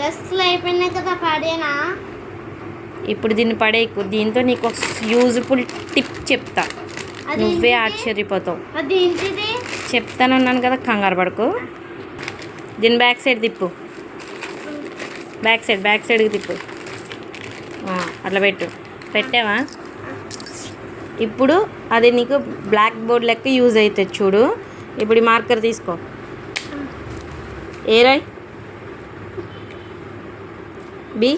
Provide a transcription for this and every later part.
అయిపోయినాయి కదా పడేనా? ఇప్పుడు దీన్ని పడేయకు. దీంతో నీకు ఒక యూజ్ఫుల్ టిప్ చెప్తా. నువ్వే? ఆశ్చర్యపోతావు. చెప్తానన్నాను కదా కంగారు పడకు. దీని బ్యాక్ సైడ్ తిప్పు. బ్యాక్ సైడ్ బ్యాక్ సైడ్కి తిప్పు. అట్లా పెట్టు. పెట్టావా? ఇప్పుడు అది నీకు బ్లాక్ బోర్డ్ లెక్క యూజ్ అవుతుంది చూడు. ఇప్పుడు ఈ మార్కర్ తీసుకో. A Roy? B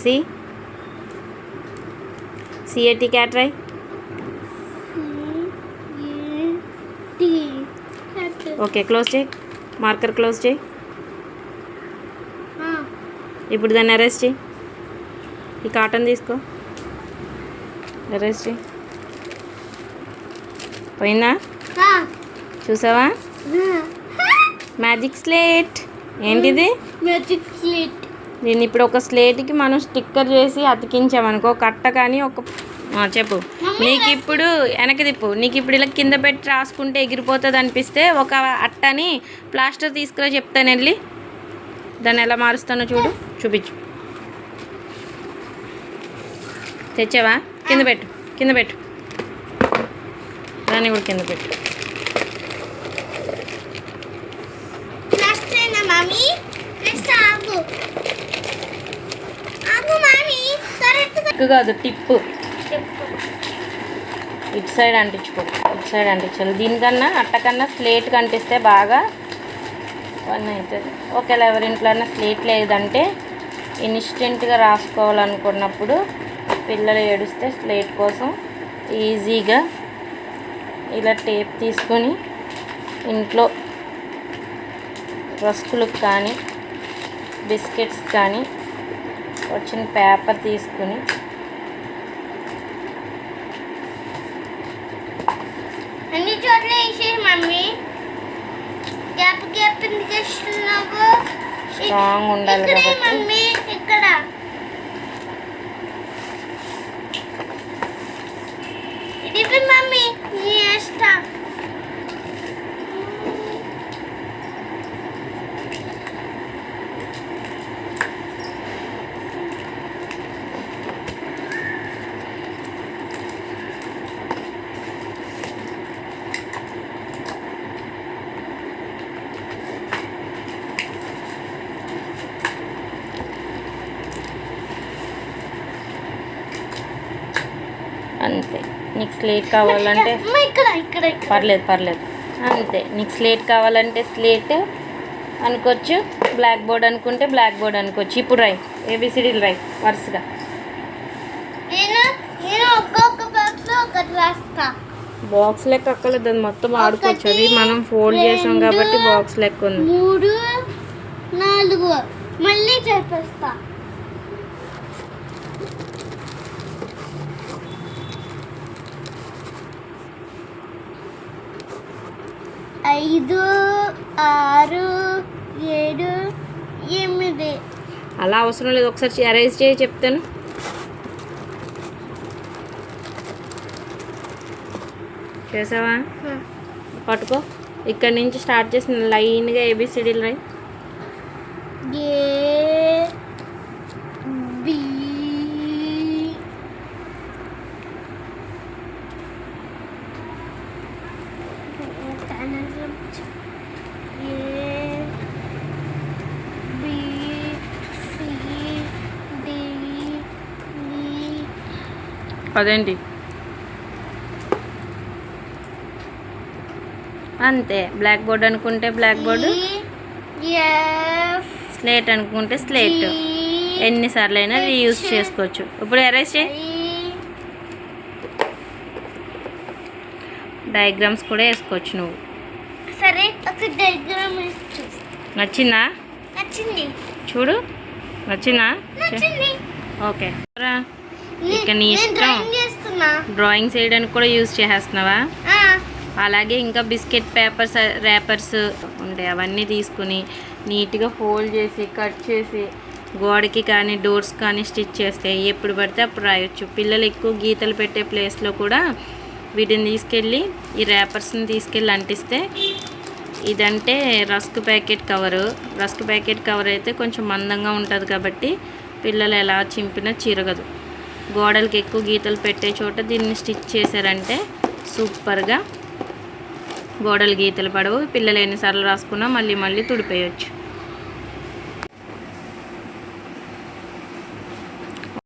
C C A T cat Roy T okay close చేయి. మార్కర్ క్లోజ్ చేయి. ఇప్పుడు దాన్ని అరెస్ట్ చేయి. ఈ కాటన్ తీసుకో. అరెస్ట్ చేయి. పోయిందా? చూసావా? మ్యాజిక్ స్లేట్ ఏంటిది? Magic slate. దీన్ని ఇప్పుడు ఒక స్లేట్కి మనం స్టిక్కర్ చేసి అతికించామనుకో కట్ట కానీ ఒక చెప్పు. నీకు ఇప్పుడు వెనక్కి తిప్పు. నీకు ఇప్పుడు ఇలా కింద పెట్టి రాసుకుంటే ఎగిరిపోతుంది అనిపిస్తే ఒక అట్టని ప్లాస్టర్ తీసుకురా చెప్తాను వెళ్ళి. దాన్ని ఎలా మారుస్తానో చూడు. చూపించు. తెచ్చావా? కింద పెట్టు. కింద పెట్టు. దాన్ని కూడా కింద పెట్టు. టిక్ కాదు టిప్పు చెప్పు ఇటు సైడ్ అంటించుకో ఇటు సైడ్ అంటించాలి. దీనికన్నా అట్టకన్నా స్లేట్ కంటిస్తే బాగా పని అవుతుంది. ఒకవేళ ఎవరింట్లోనే స్లేట్ లేదంటే ఇన్స్టెంట్గా రాసుకోవాలనుకున్నప్పుడు పిల్లలు ఏడిస్తే స్లేట్ కోసం ఈజీగా ఇలా టేప్ తీసుకొని ఇంట్లో రస్కులకు కానీ బిస్కెట్స్ కానీ వచ్చిన పేపర్ తీసుకుని వేసేయి మమ్మీ గ్యాప్ గ్యాప్ ఎందుకు వేస్తున్నావు స్ట్రాంగ్ ఉండాలి కాబట్టి మమ్మీ ఇక్కడ ఇది మమ్మీ నీ ఇష్టం అంతే. నీకు స్లేట్ కావాలంటే అమ్మ, ఇక్కడ ఇక్కడ ఇక్కడ. పర్లేదు పర్లేదు. అంతే. నీకు స్లేట్ కావాలంటే స్లేట్ అనుకోవచ్చు. బ్లాక్ బోర్డ్ అనుకుంటే బ్లాక్ బోర్డ్ అనుకోవచ్చు. ఇప్పుడు రాయి. ఏబిసిడీలు రాయి. వరుసగా. బాక్స్లో ఒకటి రాస్తా. బాక్స్ లెక్క అక్కలేదు అది మొత్తం ఆడుకోవచ్చు. అది మనం ఫోల్డ్ చేసాం కాబట్టి బాక్స్ లెక్క ఉంది. మూడు నాలుగు. మళ్ళీ చెప్పేస్తా. ఐదు ఆరు ఏడు ఎనిమిది. అలా అవసరం లేదు. ఒకసారి అరేంజ్ చేయి చెప్తాను. చేసావా? పట్టుకో. ఇక్కడ నుంచి స్టార్ట్ చేసిన లైన్గా ఏబిసిడీలు రాయి. A B A B C D E అదేంటి అంతే బ్లాక్ బోర్డ్ అనుకుంటే బ్లాక్ బోర్డు. ఎఫ్ స్లేట్ అనుకుంటే స్లేట్. ఎన్నిసార్లు అయినా రీయూజ్ చేసుకోవచ్చు. ఇప్పుడు ఎరేజ్ చేయి. డయాగ్రామ్స్ కూడా వేసుకోవచ్చు నువ్వు. సరే డయాగ్రామ్ నచ్చిందా? నచ్చింది. చూడు. నచ్చింది? ఓకే. ఇక నీ ఇష్టం. డ్రాయింగ్ డ్రాయింగ్స్ వేయడానికి కూడా యూజ్ చేసేస్తున్నావా? అలాగే ఇంకా బిస్కెట్ పేపర్స్ ర్యాపర్స్ ఉంటాయి అవన్నీ తీసుకుని నీట్గా ఫోల్డ్ చేసి కట్ చేసి గోడకి కానీ డోర్స్ కానీ స్టిచ్ చేస్తే ఎప్పుడు పడితే అప్పుడు రాయొచ్చు. పిల్లలు ఎక్కువ గీతలు పెట్టే ప్లేస్లో కూడా వీటిని తీసుకెళ్ళి ఈ ర్యాపర్స్ని తీసుకెళ్ళి అంటిస్తే ఇదంటే rusk packet cover. Rusk packet cover అయితే కొంచెం మందంగా ఉంటుంది కాబట్టి పిల్లలు ఎలా చింపినా చిరగదు. గోడలకి ఎక్కువ గీతలు పెట్టే చోట దీన్ని స్టిచ్ చేశారంటే సూపర్గా. గోడలు గీతలు పడవు. పిల్లలు ఎన్నిసార్లు రాసుకున్నా మళ్ళీ మళ్ళీ తుడిపేయచ్చు.